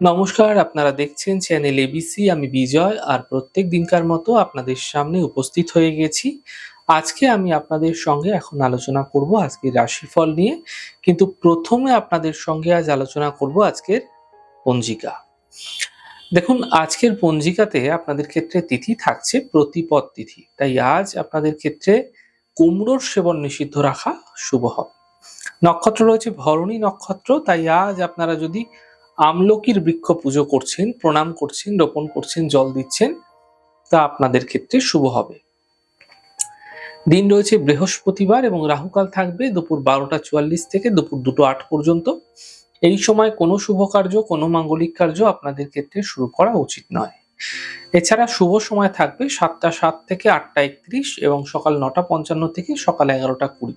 নমস্কার, আপনারা দেখছেন চ্যানেল এবিসি আমি বিজয় আর প্রত্যেক দিনকার মতো আপনাদের সামনে উপস্থিত হয়ে গেছি। আজকে আমি আপনাদের সঙ্গে এখন আলোচনা করব আজকের রাশিফল নিয়ে, কিন্তু প্রথমে আপনাদের সঙ্গে আজ আলোচনা করব আজকের পঞ্জিকা। দেখুন, আজকের পঞ্জিকাতে আপনাদের ক্ষেত্রে তিথি থাকছে প্রতিপদ তিথি, তাই আজ আপনাদের ক্ষেত্রে কুমড়োর সেবন নিষিদ্ধ রাখা শুভ হবে। নক্ষত্র রয়েছে, ভরণী নক্ষত্র, তাই আজ আপনারা যদি আমলকির বৃক্ষ পুজো করছেন, প্রণাম করছেন, রোপণ করছেন, জল দিচ্ছেন, তা আপনাদের ক্ষেত্রে শুভ হবে। দিন রয়েছে বৃহস্পতিবার এবং রাহুকাল থাকবে দুপুর বারোটা চুয়াল্লিশ থেকে দুপুর দুটো আট পর্যন্ত। এই সময় কোনো শুভ কার্য, কোনো মাঙ্গলিক কার্য আপনাদের ক্ষেত্রে শুরু করা উচিত নয়। এছাড়া শুভ সময় থাকবে সাতটা সাত থেকে আটটা একত্রিশ এবং সকাল নটা পঞ্চান্ন থেকে সকাল এগারোটা কুড়ি।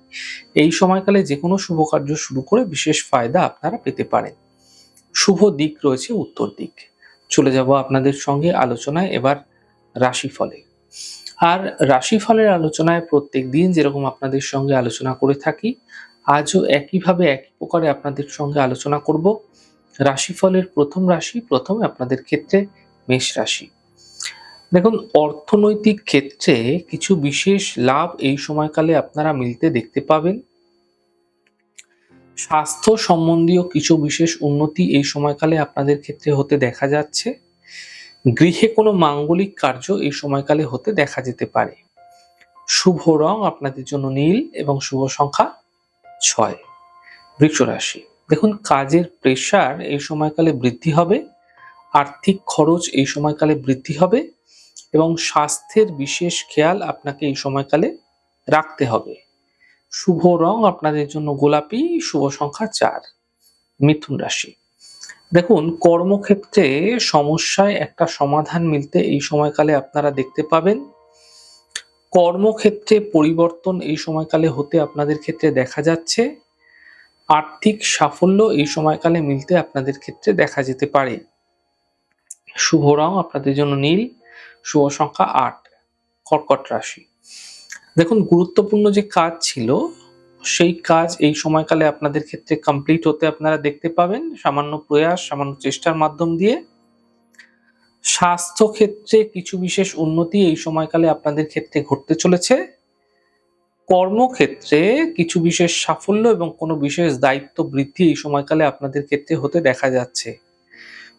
এই সময়কালে যে কোনো শুভ কার্য শুরু করে বিশেষ ফায়দা আপনারা পেতে পারেন। শুভ দিক রয়েছে উত্তর দিক। চলে যাব আপনাদের সঙ্গে আলোচনায়, এবার রাশিফলে। আর রাশিফলের আলোচনায় প্রত্যেক দিন যেরকম আপনাদের সঙ্গে আলোচনা করে থাকি, আজও একইভাবে একই প্রকারে আপনাদের সঙ্গে আলোচনা করব। রাশিফলের প্রথম রাশি, প্রথমে আপনাদের ক্ষেত্রে মেষ রাশি। দেখুন, অর্থনৈতিক ক্ষেত্রে কিছু বিশেষ লাভ এই সময়কালে আপনারা মিলতে দেখতে পাবেন। স্বাস্থ্য সম্বন্ধীয় কিছু বিশেষ উন্নতি এই সময়কালে আপনাদের ক্ষেত্রে হতে দেখা যাচ্ছে। গৃহে কোনো মাঙ্গলিক কার্য এই সময়কালে হতে দেখা যেতে পারে। শুভ রং আপনাদের জন্য নীল এবং শুভ সংখ্যা ছয়। বৃক্ষ রাশি দেখুন, কাজের প্রেশার এই সময়কালে বৃদ্ধি হবে, আর্থিক খরচ এই সময়কালে বৃদ্ধি হবে এবং স্বাস্থ্যের বিশেষ খেয়াল আপনাকে এই সময়কালে রাখতে হবে। শুভ রং আপনাদের জন্য গোলাপি, শুভ সংখ্যা চার, মিথুন রাশি। দেখুন, কর্মক্ষেত্রে সমস্যায় একটা সমাধান মিলতে এই সময়কালে আপনারা দেখতে পাবেন। কর্মক্ষেত্রে পরিবর্তন এই সময়কালে হতে আপনাদের ক্ষেত্রে দেখা যাচ্ছে। আর্থিক সাফল্য এই সময়কালে মিলতে আপনাদের ক্ষেত্রে দেখা যেতে পারে। শুভ রং আপনাদের জন্য নীল, শুভ সংখ্যা আট, কর্কট রাশি। দেখুন, গুরুত্বপূর্ণ যে কাজ ছিল, সেই কাজ এই সময়কালে আপনাদের ক্ষেত্রে কমপ্লিট হতে আপনারা দেখতে পাবেন। সামান্য প্রয়াস, সামান্য চেষ্টার মাধ্যম দিয়ে। স্বাস্থ্য ক্ষেত্রে কিছু বিশেষ উন্নতি এই সময়কালে আপনাদের ক্ষেত্রে ঘটতে চলেছে। কর্মক্ষেত্রে কিছু বিশেষ সাফল্য এবং কোনো বিশেষ দায়িত্ব বৃদ্ধি এই সময়কালে আপনাদের ক্ষেত্রে হতে দেখা যাচ্ছে।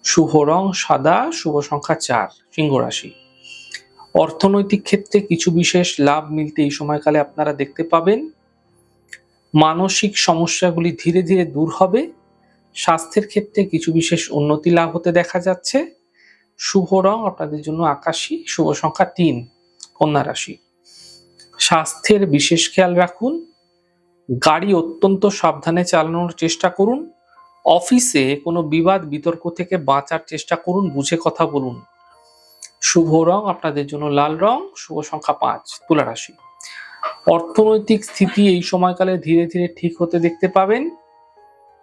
শুভ রং সাদা, শুভ সংখ্যা চার, সিংহ রাশি। অর্থনৈতিক ক্ষেত্রে কিছু বিশেষ লাভ মিলতে এই সময়কালে আপনারা দেখতে পাবেন। মানসিক সমস্যাগুলি ধীরে ধীরে দূর হবে। স্বাস্থ্যের ক্ষেত্রে কিছু বিশেষ উন্নতি লাভ হতে দেখা যাচ্ছে। শুভ রং আপনাদের জন্য আকাশী, শুভ সংখ্যা তিন, কন্যা রাশি। স্বাস্থ্যের বিশেষ খেয়াল রাখুন। গাড়ি অত্যন্ত সাবধানে চালানোর চেষ্টা করুন। অফিসে কোনো বিবাদ, বিতর্ক থেকে বাঁচার চেষ্টা করুন, বুঝে কথা বলুন। শুভ রং আপনাদের জন্য লাল রং, শুভ সংখ্যা পাঁচ তুলা রাশি অর্থনৈতিক স্থিতি এই সময়কালে ধীরে ধীরে ঠিক হতে দেখতে পাবেন।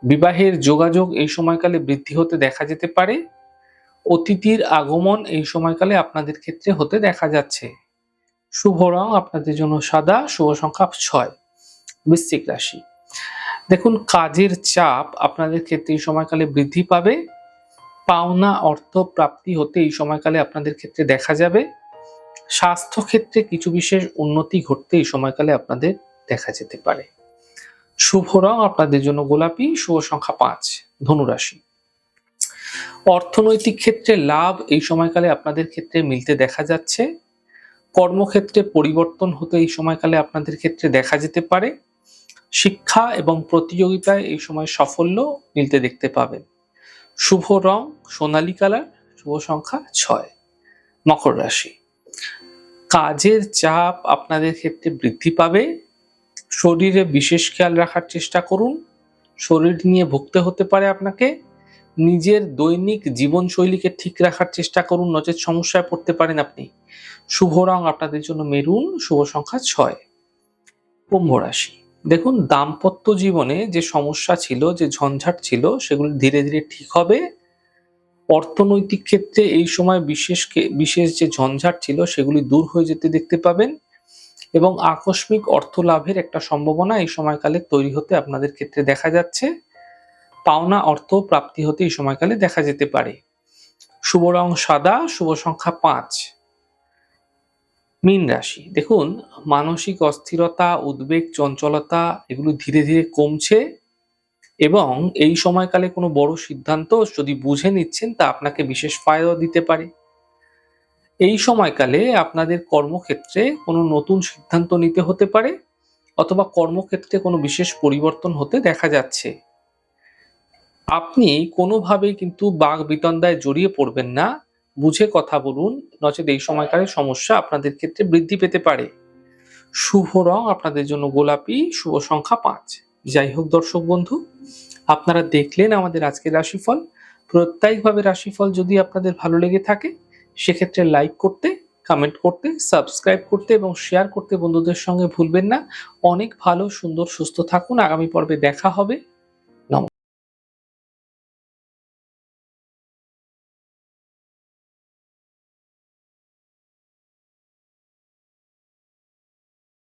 বিবাহের যোগাযোগ এই সময়কালে বৃদ্ধি হতে দেখা যেতে পারে। অতিথির আগমন এই সময়কালে আপনাদের ক্ষেত্রে হতে দেখা যাচ্ছে। শুভ রং আপনাদের জন্য সাদা, শুভ সংখ্যা ছয়, বৃশ্চিক রাশি। দেখুন, কাজের চাপ আপনাদের ক্ষেত্রে এই সময়কালে বৃদ্ধি পাবে। পাওনা অর্থ প্রাপ্তি হতে এই সময়কালে আপনাদের ক্ষেত্রে দেখা যাবে। স্বাস্থ্য ক্ষেত্রে কিছু বিশেষ উন্নতি ঘটতে এই সময়কালে আপনাদের দেখা যেতে পারে। শুভ রং আপনাদের জন্য গোলাপি, শুভ সংখ্যা পাঁচ, ধনুরাশি। অর্থনৈতিক ক্ষেত্রে লাভ এই সময়কালে আপনাদের ক্ষেত্রে মিলতে দেখা যাচ্ছে। কর্মক্ষেত্রে পরিবর্তন হতে এই সময়কালে আপনাদের ক্ষেত্রে দেখা যেতে পারে। শিক্ষা এবং প্রতিযোগিতায় এই সময় সাফল্য মিলতে দেখতে পাবেন। শুভ রং, সোনালি কালার, শুভ সংখ্যা ছয়। মকর রাশি। কাজের চাপ আপনাদের ক্ষেত্রে বৃদ্ধি পাবে। শরীরে বিশেষ খেয়াল রাখার চেষ্টা করুন। শরীর নিয়ে ভুগতে হতে পারে আপনাকে। নিজের দৈনিক জীবনশৈলীকে ঠিক রাখার চেষ্টা করুন। নচেত সমস্যায় পড়তে পারেন আপনি। শুভ রং আপনাদের জন্য মেরুন, শুভ সংখ্যা ছয়। কুম্ভ রাশি। দেখুন, দাম্পত্য জীবনে যে সমস্যা ছিল, যে ঝঞ্ঝাট ছিল, সেগুলো ধীরে ধীরে ঠিক হবে। অর্থনৈতিক ক্ষেত্রে এই সময় বিশেষ বিশেষ যে ঝঞ্ঝাট ছিল, সেগুলি দূর হয়ে যেতে দেখতে পাবেন এবং আকস্মিক অর্থ লাভের একটা সম্ভাবনা এই সময়কালে তৈরি হতে আপনাদের ক্ষেত্রে দেখা যাচ্ছে। পাওনা অর্থ প্রাপ্তি হতে এই সময়কালে দেখা যেতে পারে। শুভ রং সাদা, শুভ সংখ্যা পাঁচ। মীন রাশি। দেখুন, মানসিক অস্থিরতা, উদ্বেগ, চঞ্চলতা এগুলো ধীরে ধীরে কমছে এবং এই সময়কালে কোনো বড় সিদ্ধান্ত যদি বুঝে নিচ্ছেন, তা আপনাকে বিশেষ ফায়দা দিতে পারে। এই সময়কালে আপনাদের কর্মক্ষেত্রে কোনো নতুন সিদ্ধান্ত নিতে হতে পারে অথবা কর্মক্ষেত্রে কোনো বিশেষ পরিবর্তন হতে দেখা যাচ্ছে। আপনি কোনোভাবেই কিন্তু বাঘ বিতন্দায় জড়িয়ে পড়বেন না। বুঝে কথা বলুন, নচেত এই সময়কালে সমস্যা আপনাদের ক্ষেত্রে বৃদ্ধি পেতে পারে। শুভ রং আপনাদের জন্য গোলাপি, শুভ সংখ্যা পাঁচ। যাই হোক দর্শক বন্ধু, আপনারা দেখলেন আমাদের আজকের রাশিফল। প্রত্যেকভাবে রাশিফল যদি আপনাদের ভালো লেগে থাকে, সেক্ষেত্রে লাইক করতে, কমেন্ট করতে, সাবস্ক্রাইব করতে এবং শেয়ার করতে বন্ধুদের সঙ্গে ভুলবেন না। অনেক ভালো, সুন্দর, সুস্থ থাকুন। আগামী পর্বে দেখা হবে।